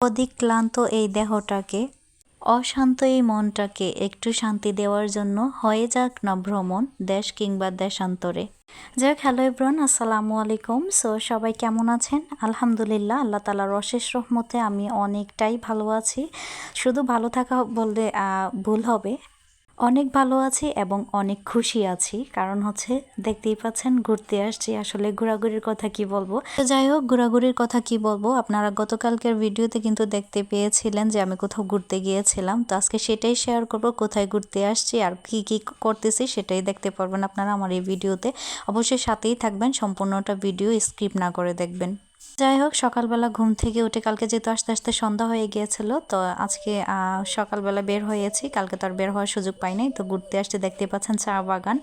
অধিক ক্লান্ত এই দেহটাকে, অশান্ত এই মনটাকে একটু শান্তি দেওয়ার জন্য হয়ে যাক না ভ্রমণ দেশ কিংবা দেশান্তরে। যাক, হ্যালো ইব্রান আসসালামু আলাইকুম। সো, সবাই কেমন আছেন? আলহামদুলিল্লাহ, আল্লাহ তালার অশেষ রহমতে আমি অনেকটাই ভালো আছি। শুধু ভালো থাকা বললে ভুল হবে। অনেক ভালো আছি এবং অনেক খুশি আছি। কারণ হচ্ছে দেখতেই পাচ্ছেন, ঘুরতে আসছি। আসলে ঘোরাঘুরির কথা কি বলব? তো যাই হোক, ঘোরাঘুরির কথা কি বলব? আপনারা গতকালকের ভিডিওতে কিন্তু দেখতে পেয়েছিলেন যে আমি কোথাও ঘুরতে গিয়েছিলাম। তো আজকে সেটাই শেয়ার করব, কোথায় ঘুরতে আসছি আর কি কি করতেছি সেটাই দেখতে পারবেন আপনারা আমার এই ভিডিওতে। অবশ্যই সাথেই থাকবেন, সম্পূর্ণটা ভিডিও স্কিপ না করে দেখবেন। যাই হোক, সকালবেলা ঘুম থেকে উঠে কালকে যেহেতু আস্তে আস্তে সন্ধ্যা হয়ে গিয়েছিল, তো আজকে সকালবেলা বের হয়েছি। কালকে তো আর বের হওয়ার সুযোগ পাই নাই, তো ঘুরতে আসতে দেখতে পাচ্ছেন চা বাগান।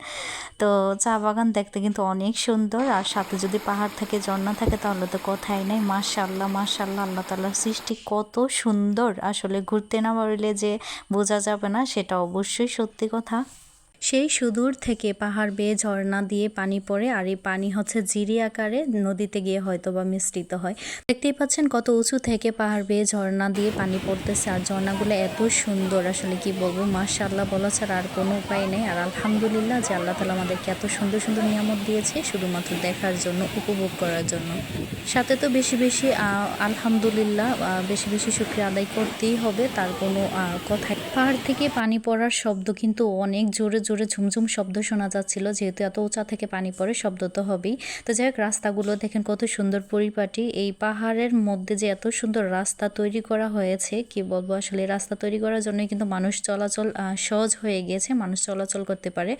তো চা বাগান দেখতে কিন্তু অনেক সুন্দর, আর সাথে যদি পাহাড় থাকে, ঝর্ণা থাকে, তাহলে তো কথাই নেই। মাশাল্লাহ মাশাল্লাহ আল্লাহ তাল্লার সৃষ্টি কত সুন্দর। আসলে ঘুরতে না পারলে যে বোঝা যাবে না, সেটা অবশ্যই সত্যি কথা। সেই সুদূর থেকে পাহাড় বেয়ে ঝর্ণা দিয়ে পানি পড়ে, আর এই পানি হচ্ছে জিরি আকারে নদীতে গিয়ে হয়তো বা মিশ্রিত হয়। দেখতেই পাচ্ছেন কত উঁচু থেকে পাহাড় বেয়ে ঝর্ণা দিয়ে পানি পড়তেছে, আর ঝর্ণাগুলো এত সুন্দর। আসলে কি বলব, মাশাআল্লাহ বলা ছাড়া আর কোনো উপায় নেই। আর আলহামদুলিল্লাহ যে আল্লাহ তালা আমাদেরকে এত সুন্দর সুন্দর নিয়ামত দিয়েছে, শুধুমাত্র দেখার জন্য, উপভোগ করার জন্য। সাথে তো বেশি বেশি আলহামদুলিল্লাহ বেশি বেশি শুক্রিয়া আদায় করতেই হবে। তার কোনো কথাই পাহাড় থেকে পানি পড়ার শব্দ কিন্তু অনেক জোরে জোরে ঝুমঝুম শব্দ শোনা যাচ্ছিল, যেহেতু এত উঁচা থেকে পানি পড়ে শব্দ তো হবেই। তো যাই হোক, রাস্তাগুলো দেখেন কত সুন্দর পরিপাটি। এই পাহাড়ের মধ্যে যে এত সুন্দর রাস্তা তৈরি করা হয়েছে, কি বলব আসলে রাস্তা তৈরি করার জন্য কিন্তু মানুষ চলাচল সহজ হয়ে গিয়েছে, মানুষ চলাচল করতে পারে।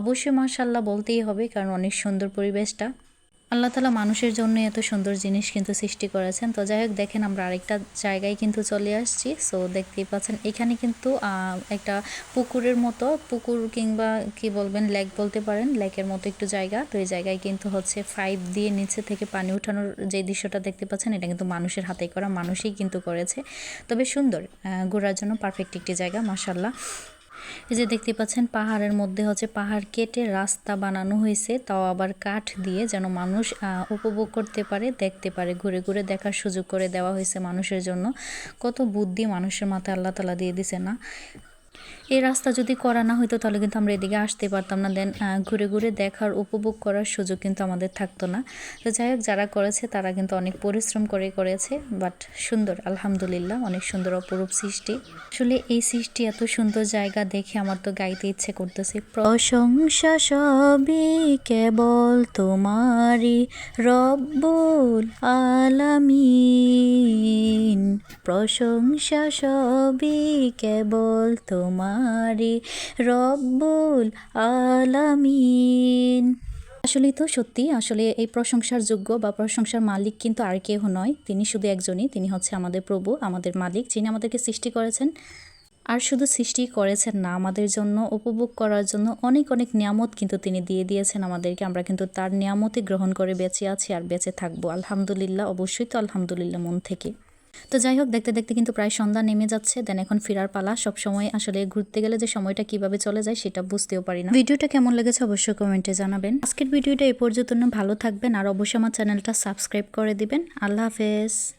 অবশ্যই মার্শাল্লাহ বলতেই হবে, কারণ অনেক সুন্দর পরিবেশটা। আল্লাহ তালা মানুষের জন্য এত সুন্দর জিনিস কিন্তু সৃষ্টি করেছেন। তো যাই হোক, দেখেন আমরা আরেকটা জায়গায় কিন্তু চলে আসছি। সো দেখতেই পাচ্ছেন, এখানে কিন্তু একটা পুকুরের মতো, পুকুর কিংবা কি বলবেন লেক বলতে পারেন লেকের মতো একটু জায়গা। তো এই জায়গায় কিন্তু হচ্ছে পাইপ দিয়ে নিচে থেকে পানি উঠানোর যে দৃশ্যটা দেখতে পাচ্ছেন, এটা কিন্তু মানুষের হাতে করা, মানুষই কিন্তু করেছে। তবে সুন্দর ঘোরার জন্য পারফেক্ট একটি জায়গা মাসাল্লাহ এই যে দেখতে পাচ্ছেন, পাহাড়ের মধ্যে হচ্ছে পাহাড় কেটে রাস্তা বানানো হয়েছে, তাও আবার কাঠ দিয়ে যেন মানুষ উপভোগ করতে পারে, দেখতে পারে, ঘুরে ঘুরে দেখার সুযোগ করে দেওয়া হয়েছে মানুষের জন্য। কত বুদ্ধি মানুষের মাথায় আল্লাহ তালা দিয়ে দিছে না। এই রাস্তা যদি করা না হইতো, তাহলে কিন্তু আমরা এদিকে আসতে পারতাম না। দেন ঘুরে ঘুরে দেখার, উপভোগ করার সুযোগ কিন্তু আমাদের থাকতো না। তো যাই হোক, যারা করেছে, তারা কিন্তু অনেক পরিশ্রম করে করেছে। বাট সুন্দর, আলহামদুলিল্লাহ, অনেক সুন্দর অপরূপ সৃষ্টি। আসলে এই সৃষ্টি এত সুন্দর জায়গা দেখে আমার তো গাইতে ইচ্ছে করতেছে। প্রশংসা সবই কেবল তোমারই রব্বুল আলামিন। প্রশংসা সবই কেবল তোমারই রব্বুল আলামিন। আসলেই তো সত্যি, আসলে এই প্রশংসার যোগ্য বা প্রশংসার মালিক কিন্তু আর কেউ নয়। তিনি শুধু একজনই, তিনি হচ্ছে আমাদের প্রভু, আমাদের মালিক, যিনি আমাদেরকে সৃষ্টি করেছেন। আর শুধু সৃষ্টি করেছেন না, আমাদের জন্য, উপভোগ করার জন্য অনেক অনেক নিয়ামত কিন্তু তিনি দিয়ে দিয়েছেন আমাদেরকে। আমরা কিন্তু তার নিয়ামতই গ্রহণ করে বেঁচে আছি আর বেঁচে থাকব। আলহামদুলিল্লাহ, অবশ্যই তো আলহামদুলিল্লাহ মন থেকে। তো যাই হোক, দেখতে দেখতে কিন্তু প্রায় সন্ধ্যা নেমে যাচ্ছে। দেন এখন ফেরার পালা। সব সময় আসলে ঘুরতে গেলে যে সময়টা কীভাবে চলে যায় সেটা বুঝতেও পারি না। ভিডিওটা কেমন লেগেছে অবশ্যই কমেন্টে জানাবেন। আজকের ভিডিওটা এই পর্যন্ত। ভালো থাকবেন আর অবশ্যই আমার চ্যানেলটা সাবস্ক্রাইব করে দিবেন। আল্লাহ হাফেজ।